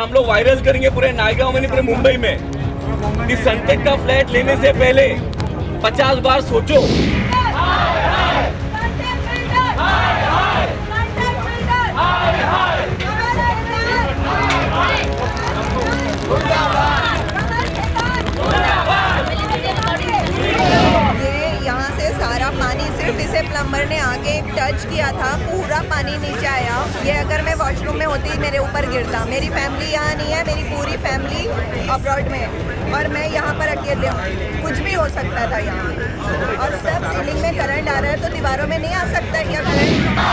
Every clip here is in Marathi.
हम लोग वायरल करेंगे पूरे नायगांव में पूरे मुंबई में। कि सनटेक का फ्लैट लेने से पहले पचास बार सोचो। ये यहाँ से सारा पानी, सिर्फ़ इसे प्लम्बर ने आगे टच किया था, पूरा पानी नीचे आया। ये अगर मैं वॉशरूम में होती मेरे ऊपर गिरता। मेरी फैमिली यहाँ नहीं है मेरी पूरी फैमिली अब्रॉड में है। और मैं यहाँ पर अकेले हूँ। कुछ भी हो सकता था यहाँ। और सब सीलिंग में करंट आ रहा है तो दीवारों में नहीं आ सकता क्या करंट है?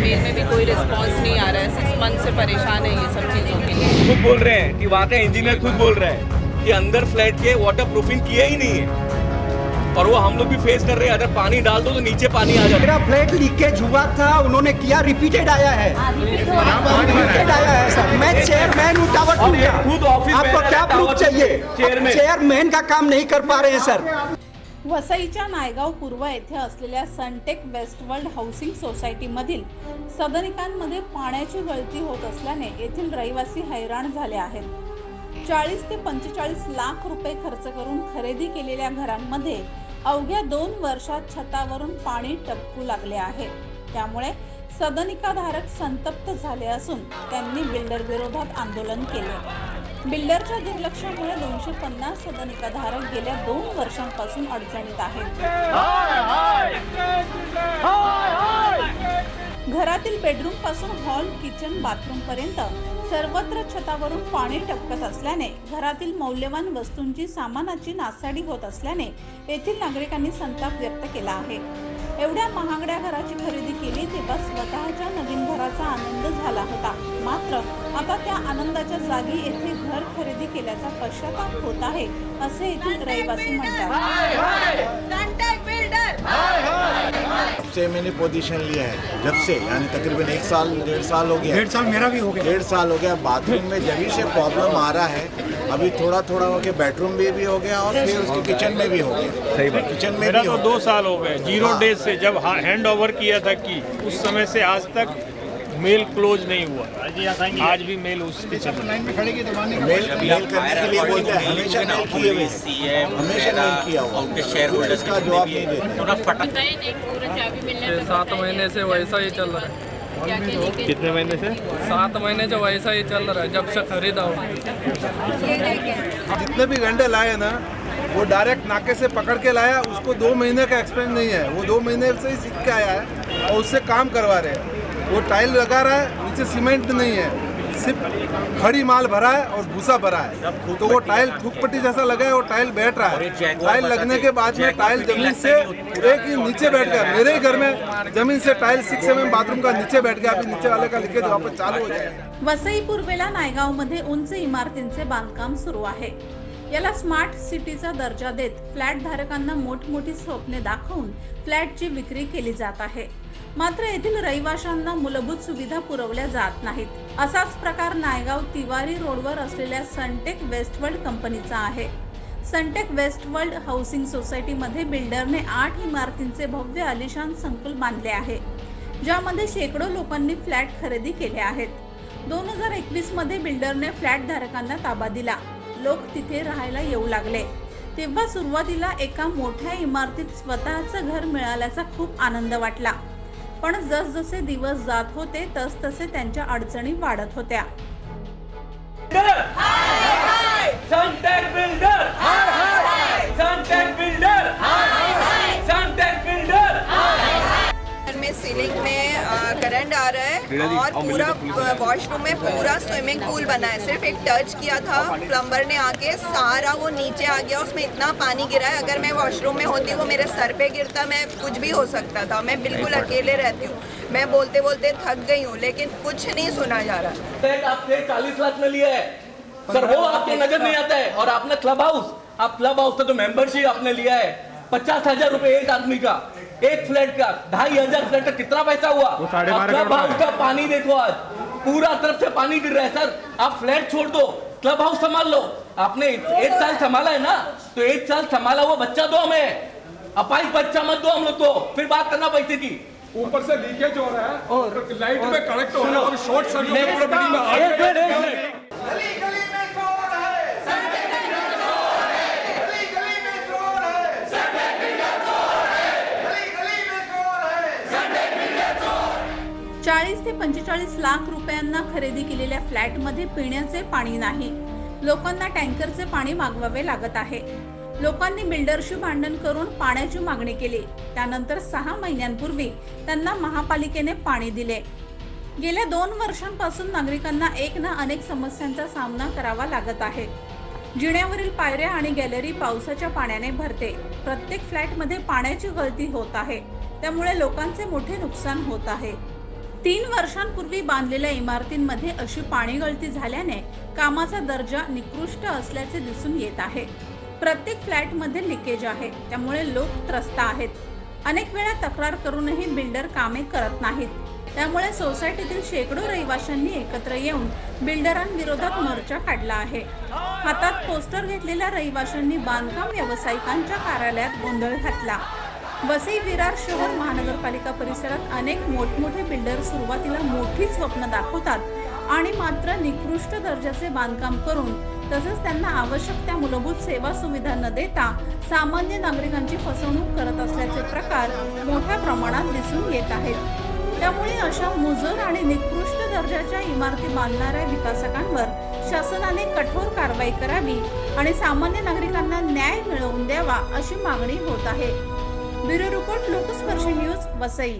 मेल में भी कोई रिस्पांस नहीं आ रहा है। सिक्स मंथ से परेशान है। खुद बोल रहे हैं कि वहाँ का इंजीनियर खुद बोल रहा है कि अंदर फ्लैट के वाटर प्रूफिंग किया ही नहीं है। और वो हम लोग भी फेस कर रहे हैं अगर पानी डाल दो तो नीचे पानी आ मेरा फ्लैट लीकेज हुआ था उन्होंने किया रिपीटेड आया है। रिपीटेड आया है सर मैं चेयरमैन हूँ टावर टू का आपको क्या प्रूफ चाहिए? चेयरमैन। चेयरमैन का काम नहीं कर पा रहे हैं सर वसईच्या नायगाव पूर्व येथे असलेल्या सनटेक वेस्टवर्ल्ड हाऊसिंग सोसायटीमधील सदनिकांमध्ये पाण्याची गळती होत असल्याने येथील रहिवासी हैराण झाले आहेत. चाळीस ते पंचेचाळीस लाख रुपये खर्च करून खरेदी केलेल्या घरांमध्ये अवघ्या दोन वर्षात छतावरून पाणी टपकू लागले आहे. त्यामुळे सदनिकाधारक संतप्त झाले असून त्यांनी बिल्डर विरोधात आंदोलन केले. बिल्डरच्या दुर्लक्षामुळे दोनशे पन्नास सदनिकाधारक गेल्या दोन वर्षांपासून अडचणीत आहेत. घरातील बेडरूमपासून हॉल किचन बाथरूम पर्यंत सर्वत्र छतावरून पाणी टपकत असल्याने घरातील मौल्यवान वस्तूंची सामानाची नासाडी होत असल्याने येथील नागरिकांनी संताप व्यक्त केला आहे. एवढ्या महागड्या घराची खरेदी केली तेव्हा स्वतःच्या नवीन घराचा आनंद झाला होता. मात्र आता त्या आनंदाच्या जागी येथे घर खरेदी केल्याचा पश्चाताप होत आहे असे येथील रहिवासी म्हणतात. से मैंने पोजीशन लिया है जब से यानी तकरीबन एक साल डेढ़ साल हो गया। डेढ़ साल मेरा भी हो गया। डेढ़ साल हो गया बाथरूम में जब से प्रॉब्लम आ रहा है अभी थोड़ा थोड़ा हो गया बेडरूम में भी हो गया और फिर उसके किचन में भी हो गया। सही बात। किचन में मेरा भी तो हो दो साल हो गए जीरो। डेज से जब हैंड ओवर किया था कि उस समय से आज तक मेल क्लोज नहीं हुआ। आज भी मेल उसके चल रहा मेल मेल करने के लिए बोलते हैं हमेशा मेल किए हुए हमेशा मेल किया हुआ उनके शेयर होल्डर्स का जवाब नहीं देते सात महीने से वैसा ही चल रहा है। कितने महीने से? सात महीने से वैसा ही चल रहा है जब से खरीदा हूँ। जितने भी घंटे लाए ना वो डायरेक्ट नाके से पकड़ के लाया उसको दो महीने का एक्सपीरियंस नहीं है। वो दो महीने से ही सीख के आया है और उससे काम करवा रहे हैं। वो टाइल लगा रहा है नीचे सीमेंट नहीं है। सिर्फ़ खड़ी माल भरा है और भूसा भरा है। तो वो टाइल थूक पट्टी जैसा लगा है वो टाइल बैठ रहा है। टाइल लगने के बाद में टाइल ज़मीन से एक ही नीचे बैठ गया। मेरे ही घर में ज़मीन से टाइल सिक्स एम बाथरूम का नीचे बैठ गया। अभी नीचे वाले का लिखे वापस चालू हो जाएगा। वसई पूर्वेला नायगावमध्ये उंच इमारतींचे बांधकाम सुरू आहे. याला स्मार्ट सिटीचा दर्जा देत फ्लॅट धारकांना मोठमोठी स्वप्ने दाखवून फ्लॅटची विक्री केली जात आहे. मात्र येथील रहिवाशांना मूलभूत सुविधा पुरवल्या जात नाहीत. असाच प्रकार नायगाव तिवारी रोडवर असलेल्या सनटेक वेस्टवर्ल्ड कंपनीचा आहे. सनटेक वेस्टवर्ल्ड हाऊसिंग सोसायटीमध्ये बिल्डरने आठ इमारतींचे भव्य आलिशान संकुल बांधले आहे ज्यामध्ये शेकडो लोकांनी फ्लॅट खरेदी केले आहेत. दोन हजार एकवीसमध्ये बिल्डरने फ्लॅट धारकांना ताबा दिला. लोक तिथे राहायला येऊ लागले. तेव्हा सुरुवातीला एका मोठ्या इमारतीत स्वतःचं घर मिळाल्याचा खूप आनंद वाटला. पण जसजसे दिवस जात होते तस तसे त्यांच्या अडचणी वाढत होत्या. बिल्डर करंट आ रहा है और पूरा वॉशरूम में पूरा स्विमिंग पूल बना है। सिर्फ़ एक टच किया था प्लम्बर ने आके सारा वो नीचे आ गया उसमें इतना पानी गिरा है। अगर मैं वॉशरूम में होती वो मेरे सर पे गिरता मैं कुछ भी हो सकता था। मैं बिल्कुल अकेले रहती हूँ। मैं बोलते बोलते थक गई हूँ लेकिन कुछ नहीं सुना जा रहा। फ्लैट आपसे चालीस लाख में लिया है। सर वो आपके नज़र नहीं आता है। और आपने क्लब हाउस आप क्लब हाउस का जो मेंबरशिप आपने लिया है। पचास हज़ार रूपए एक आदमी का। एक फ्लैट का ढाई हज़ार फ्लैट का कितना पैसा हुआ? क्लब हाउस का पानी देखो आज पूरा तरफ़ से पानी गिर रहा है सर। आप फ्लैट छोड़ दो क्लब हाउस संभाल लो। आपने एक साल संभाला है ना? तो एक साल संभाला हुआ बच्चा दो हमें। अपाई बच्चा मत दो हम लोग को। फिर बात करना पैसे की। ऊपर से लीकेज हो रहा है और- लाइट में कनेक्ट हो रहा है। और शॉर्ट सर्किट पूरे बिल्डिंग में आग एक लग चाळीस ते पंचेचाळीस लाख रुपयांना खरेदी केलेल्या फ्लॅटमध्ये पिण्याचे पाणी नाही. लोकांना टँकरचे पाणी मागवावे लागत आहे. लोकांनी बिल्डरशी भांडण करून पाण्याची मागणी केली. त्यानंतर सहा महिन्यांपूर्वी त्यांना महापालिकेने पाणी दिले. गेल्या दोन वर्षांपासून नागरिकांना एक ना अनेक समस्यांचा सामना करावा लागत आहे. जिण्यावरील पायऱ्या आणि गॅलरी पावसाच्या पाण्याने भरते. प्रत्येक फ्लॅटमध्ये पाण्याची गळती होत आहे. त्यामुळे लोकांचे मोठे नुकसान होत आहे. तीन वर्षांपूर्वी बांधलेल्या इमारतींमध्ये अशी पाणी गळती झाल्याने कामाचा दर्जा निकृष्ट असल्याचे दिसून येत आहे. प्रत्येक फ्लॅटमध्ये लिकेज आहे त्यामुळे लोक त्रस्त आहेत. अनेक वेळा तक्रार करूनही बिल्डर कामे करत नाहीत. त्यामुळे सोसायटीतील शेकडो रहिवाशांनी एकत्र येऊन बिल्डरांविरोधात मोर्चा काढला आहे. हातात पोस्टर घेतलेल्या रहिवाशांनी बांधकाम व्यावसायिकांच्या कार्यालयात गोंधळ घातला. वसई विरार शहर महानगरपालिका परिसरात अनेक मोठमोठे बिल्डर सुरुवातीला मोठी स्वप्न दाखवतात आणि मात्र निकृष्ट दर्जाचे बांधकाम करून तसंच त्यांना आवश्यक त्या मूलभूत सेवा सुविधा न देता सामान्य नागरिकांची फसवणूक करत असल्याचे प्रकार मोठ्या प्रमाणात दिसून येत आहेत. त्यामुळे अशा मुजोर आणि निकृष्ट दर्जाच्या इमारती बांधणाऱ्या विकासकांवर शासनाने कठोर कारवाई करावी आणि सामान्य नागरिकांना न्याय मिळवून द्यावा अशी मागणी होत आहे. Bureau report Lokasparsh news Vasai.